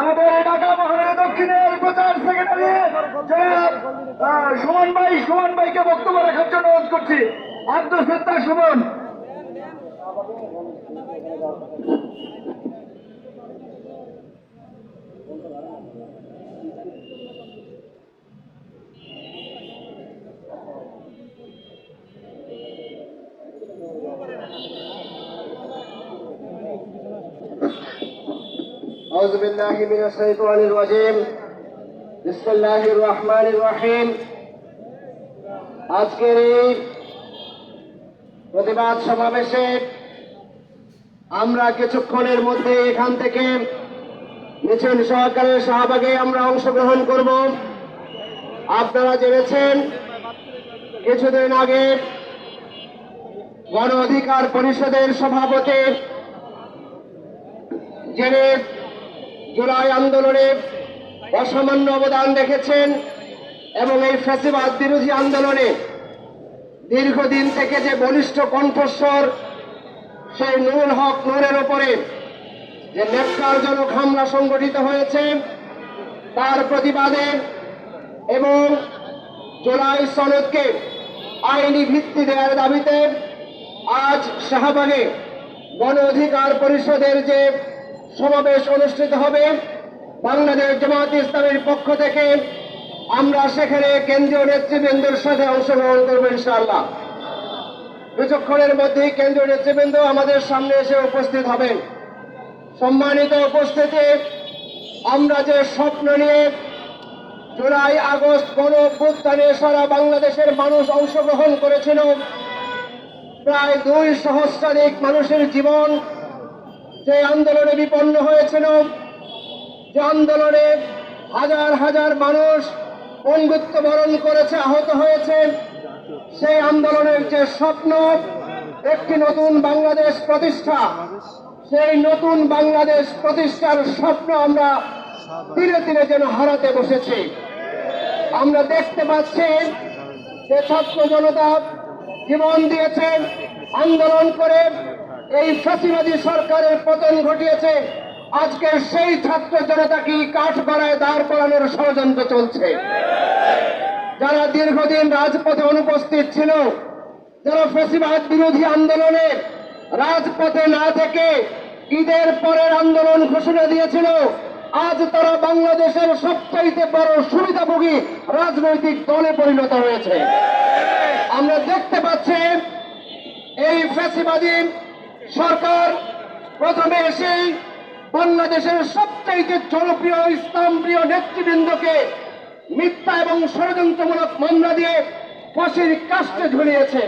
আমাদের ঢাকা মহানগর দক্ষিণের প্রচার সেক্রেটারি সুমন ভাই, সুমন ভাইকে বক্তব্য রাখার জন্য অনুরোধ করছি। আব্দুল সত্তার সুমন। أعوذ بالله من الشيطان الرجيم بسم الله الرحمن الرحيم আজকের এই প্রতিবাদ সমাবেশে আমরা কিছুক্ষণের মধ্যে এখান থেকে মিছিল সহকারে শাহবাগে আমরা অংশগ্রহণ করব আপনারা জেনেছেন কিছুদিন আগে গণ অধিকার পরিষদের সভাপতি যিনি জুলাই আন্দোলনে অসামান্য অবদান রেখেছেন এবং এই ফ্যাসিবাদ বিরোধী আন্দোলনে দীর্ঘদিন থেকে যে বলিষ্ঠ কণ্ঠস্বর, সেই নুরুল হক নূরের ওপরে যে নেককারজনক হামলা সংগঠিত হয়েছে, তার প্রতিবাদে এবং জুলাই সনদকে আইনি ভিত্তি দেওয়ার দাবিতে আজ শাহবাগে গণ অধিকার পরিষদের যে সমাবেশ অনুষ্ঠিত হবে। বাংলাদেশ জামাত ইসলামের পক্ষ থেকে আমরা সেখানে কেন্দ্রীয় নেতৃবৃন্দের সাথে অংশগ্রহণ করব ইনশাআল্লাহ। কিছুক্ষণের মধ্যেই কেন্দ্রীয় নেতৃবৃন্দ আমাদের সামনে এসে উপস্থিত হবেন। সম্মানিত উপস্থিতি, আমরা যে স্বপ্ন নিয়ে জুলাই, আগস্ট গণ সারা বাংলাদেশের মানুষ অংশগ্রহণ করেছিল, প্রায় দুই সহস্রাধিক মানুষের জীবন যে আন্দোলনে বিপন্ন হয়েছিল, যে আন্দোলনে হাজার হাজার মানুষ পঙ্গুত্ব বরণ করেছে, আহত হয়েছে, সেই আন্দোলনের যে স্বপ্ন, একটি নতুন বাংলাদেশ প্রতিষ্ঠা, সেই নতুন বাংলাদেশ প্রতিষ্ঠার স্বপ্ন আমরা ধীরে ধীরে যেন হারাতে বসেছি। আমরা দেখতে পাচ্ছি যে ছাত্র জনতা জীবন দিয়েছেন আন্দোলন করে এই ফ্যাসিবাদী সরকারের পতন ঘটিয়েছে। আজকে সেই ছাত্র জনতা কি কাঠ গড়ায় দাঁড় করানোর ষড়যন্ত্র চলছে? যারা দীর্ঘদিন রাজপথে অনুপস্থিত ছিল, যারা ফ্যাসিবাদ বিরোধী আন্দোলনে রাজপথে না থেকে ঈদের পরের আন্দোলন ঘোষণা দিয়েছিল, আজ তারা বাংলাদেশের সবচাইতে বড় সুবিধাভোগী রাজনৈতিক দলে পরিণত হয়েছে। আমরা দেখতে পাচ্ছি এই ফ্যাসিবাদী সরকার প্রথমে এসেই বাংলাদেশের সবচাইতে জনপ্রিয় ইসলাম প্রিয় নেতৃবৃন্দকে মিথ্যা এবং ষড়যন্ত্রমূলক মামলা দিয়ে ফাঁসির কাস্টে ঝুলিয়েছে।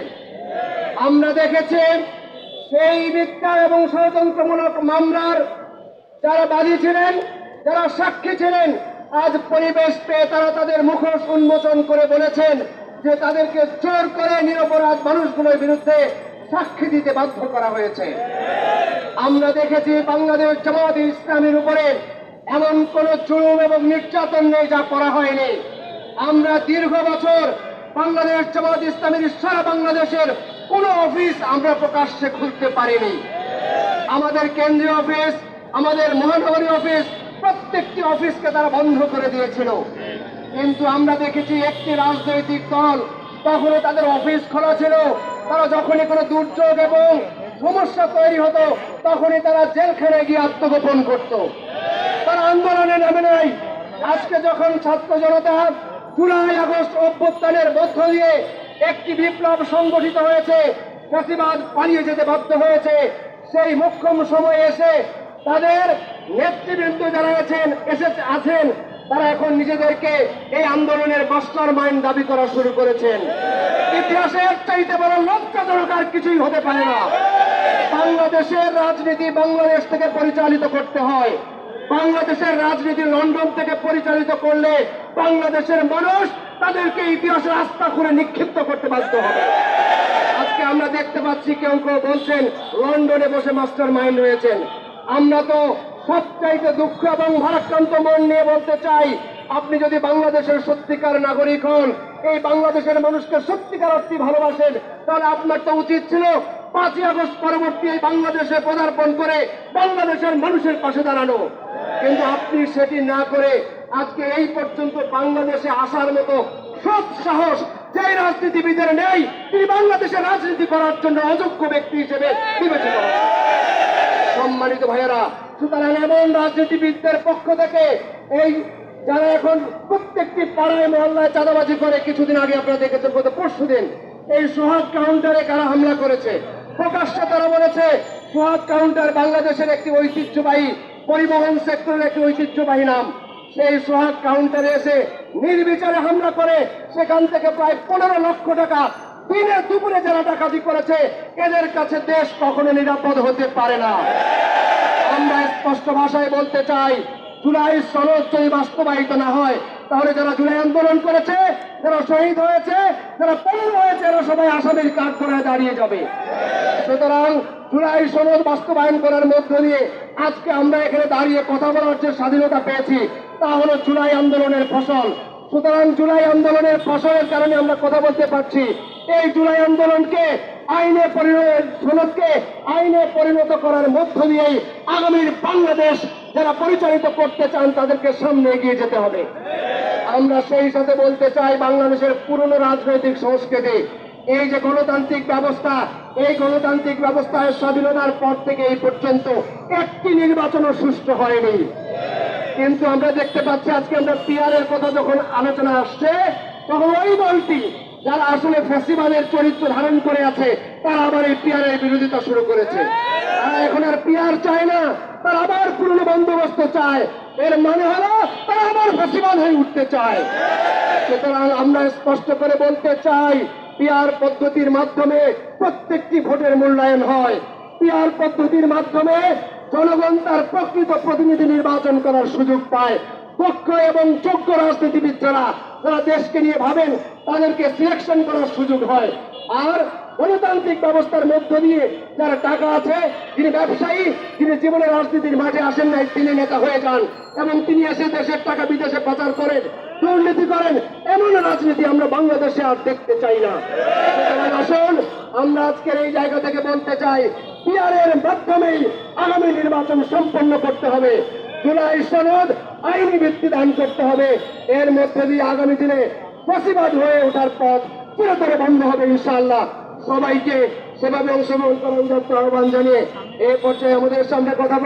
আমরা দেখেছি সেই মিথ্যা এবং ষড়যন্ত্রমূলক মামলার যারা বাদী ছিলেন, যারা সাক্ষী ছিলেন, আজ পরিবেশ পেয়ে তারা তাদের মুখোশ উন্মোচন করে বলেছেন যে তাদেরকে জোর করে নিরপরাধ মানুষগুলোর বিরুদ্ধে সাক্ষী দিতে বাধ্য করা হয়েছে। আমরা দেখেছি বাংলাদেশ জামাত ইসলামের উপরে এমন কোন জুলুম এবং নির্যাতন নেই যা করা হয়নি। আমরা দীর্ঘ বছর বাংলাদেশ জামাত ইসলামের সারা বাংলাদেশের কোন অফিস আমরা প্রকাশ্যে খুলতে পারিনি। আমাদের কেন্দ্রীয় অফিস, আমাদের মহানগরী অফিস, প্রত্যেকটি অফিসকে তারা বন্ধ করে দিয়েছিল। কিন্তু আমরা দেখেছি একটি রাজনৈতিক দল তখনও তাদের অফিস খোলা ছিল। তারা যখনই কোনো দুর্যোগ এবং সমস্যা তৈরি হতো, তখনই তারা জেলখানায় গিয়ে আত্মগোপন করত। তারা আন্দোলনে নামে নাই। আজকে যখন ছাত্র জনতা জুলাই আগস্ট অভ্যুত্থানের মধ্য দিয়ে একটি বিপ্লব সংগঠিত হয়েছে, ফ্যাসিবাদ পালিয়ে যেতে বাধ্য হয়েছে, সেই মোক্ষম সময়ে এসে তাদের নেতৃবৃন্দ যারা আছেন, এসেছে, আছেন, তারা এখন নিজেদেরকে এই আন্দোলনের মাস্টার মাইন্ড দাবি করা শুরু করেছেন। ইতিহাসে এর চাইতে বড় লজ্জাজনক আর কিছুই হতে পারে না। বাংলাদেশের রাজনীতি বাংলাদেশ থেকে পরিচালিত করতে হয়। বাংলাদেশের রাজনীতি লন্ডন থেকে পরিচালিত করলে বাংলাদেশের মানুষ তাদেরকে ইতিহাসের আস্থা করে নিক্ষিপ্ত করতে বাধ্য হবে। আজকে আমরা দেখতে পাচ্ছি কেউ কেউ বলছেন, লন্ডনে বসে মাস্টার মাইন্ড রয়েছেন। আমরা তো সবচাইতে দুঃখ এবং ভারাক্রান্ত মন নিয়ে বলতে চাই, আপনি যদি বাংলাদেশের সত্যিকার নাগরিক হন এই বাংলাদেশের মানুষকে সত্যিকার অর্থে ভালোবাসেন, তাহলে আপনার তো উচিত ছিল পাঁচই আগস্ট পরবর্তী এই বাংলাদেশে পদার্পণ করে বাংলাদেশের মানুষের পাশে দাঁড়ানো কিন্তু আপনি সেটি না করে আজকে এই পর্যন্ত বাংলাদেশে আসার মতো সব সাহস যে রাজনীতিবিদের নেই, তিনি বাংলাদেশে রাজনীতি করার জন্য অযোগ্য ব্যক্তি হিসেবে বিবেচিত। সম্মানিত ভাইয়েরা, সুতরাং এমন রাজনীতিবিদদের পক্ষ থেকে এই যারা এখন প্রত্যেকটি পাড়ায় মহল্লায় চাঁদাবাজি করে, কিছুদিন আগে আপনারা দেখেছেন গত পরশু দিন, এই সোহাগ কাউন্টারে কারা হামলা করেছে? প্রকাশ্যে তারা বলেছে, সোহাগ কাউন্টার বাংলাদেশের একটি ঐতিহ্যবাহী পরিবহন সেক্টরের একটি ঐতিহ্যবাহী নাম। সেই সোহাগ কাউন্টারে এসে নির্বিচারে হামলা করে, সেখান থেকে প্রায় পনেরো লক্ষ টাকা দিনে দুপুরে যারা ডাকাতি করেছে, এদের কাছে দেশ কখনো নিরাপদ হতে পারে না। আমরা স্পষ্ট ভাষায় বলতে চাই জুলাই সনদ যদি বাস্তবায়িত না হয়, তাহলে যারা জুলাই আন্দোলন করেছে, যারা শহীদ হয়েছে, যারা পঙ্গু হয়েছে এরা সবাই আসামির কাঠ করে দাঁড়িয়ে যাবে। সুতরাং জুলাই সনদ বাস্তবায়ন করার মধ্য দিয়ে আজকে আমরা এখানে দাঁড়িয়ে কথা বলার যে স্বাধীনতা পেয়েছি, তা হলো জুলাই আন্দোলনের ফসল। সুতরাং জুলাই আন্দোলনের ফসলের কারণে আমরা কথা বলতে পারছি। এই জুলাই আন্দোলনকে আইনে পরিণত সনদকে আইনে পরিণত করার মধ্য দিয়েই আগামীর বাংলাদেশ যারা পরিচালিত করতে চান, তাদেরকে সামনে এগিয়ে যেতে হবে। আমরা সেই সাথে বলতে চাই, বাংলাদেশের পুরনো রাজনৈতিক সংস্কৃতি, এই যে গণতান্ত্রিক ব্যবস্থা, এই গণতান্ত্রিক ব্যবস্থায় স্বাধীনতার পর থেকে এই পর্যন্ত একটি নির্বাচনও সুষ্ঠু হয়নি। কিন্তু আমরা দেখতে পাচ্ছি, আজকে আমরা পিয়ারের কথা যখন আলোচনা আসছে, তখন ওই দলটি যারা আসলে ফেসিবাদের চরিত্র ধারণ করে আছে, তারা আবার এই পিয়ারের বিরোধিতা শুরু করেছে। তারা এখন আর পিয়ার চায় না, তারা আবার পুরনো বন্দোবস্ত চায়। এর মানে হলো, তারা আবার ফেসিবাদ হয়ে উঠতে চায়। সুতরাং আমরা স্পষ্ট করে বলতে চাই, পিয়ার পদ্ধতির মাধ্যমে প্রত্যেকটি ভোটের মূল্যায়ন হয়। পিয়ার পদ্ধতির মাধ্যমে জনগণ তার প্রকৃত প্রতিনিধি নির্বাচন করার সুযোগ পায়। দক্ষ এবং যোগ্য রাজনীতিবিদ যারা যারা দেশকে নিয়ে ভাবেন, তাদেরকে সিলেকশন করার সুযোগ হয়। আর গণতান্ত্রিক ব্যবস্থার মধ্য দিয়ে যারা টাকা আছে, যিনি ব্যবসায়ী, যিনি জীবনে রাজনীতির মাঝে আসেন নাই, তিনি নেতা হয়ে যান। এবং তিনি এসে দেশের টাকা বিদেশে পাচার করেন, দুর্নীতি করেন, এমন রাজনীতি আমরা বাংলাদেশে আর দেখতে চাই না। আসুন, আমরা আজকের এই জায়গা থেকে বলতে চাই পিয়ারের মাধ্যমেই আগামী নির্বাচন সম্পন্ন করতে হবে। জুলাই সনদ আইনি ভিত্তি দান করতে হবে। এর মধ্যে দিয়ে আগামী দিনে প্রতিবাদ হয়ে ওঠার পথ পুরোপুরি বন্ধ হবে ইনশাআল্লাহ। সবাইকে সেভাবে অংশগ্রহণ করার আহ্বান জানিয়ে এ পর্যায়ে আমাদের সামনে কথা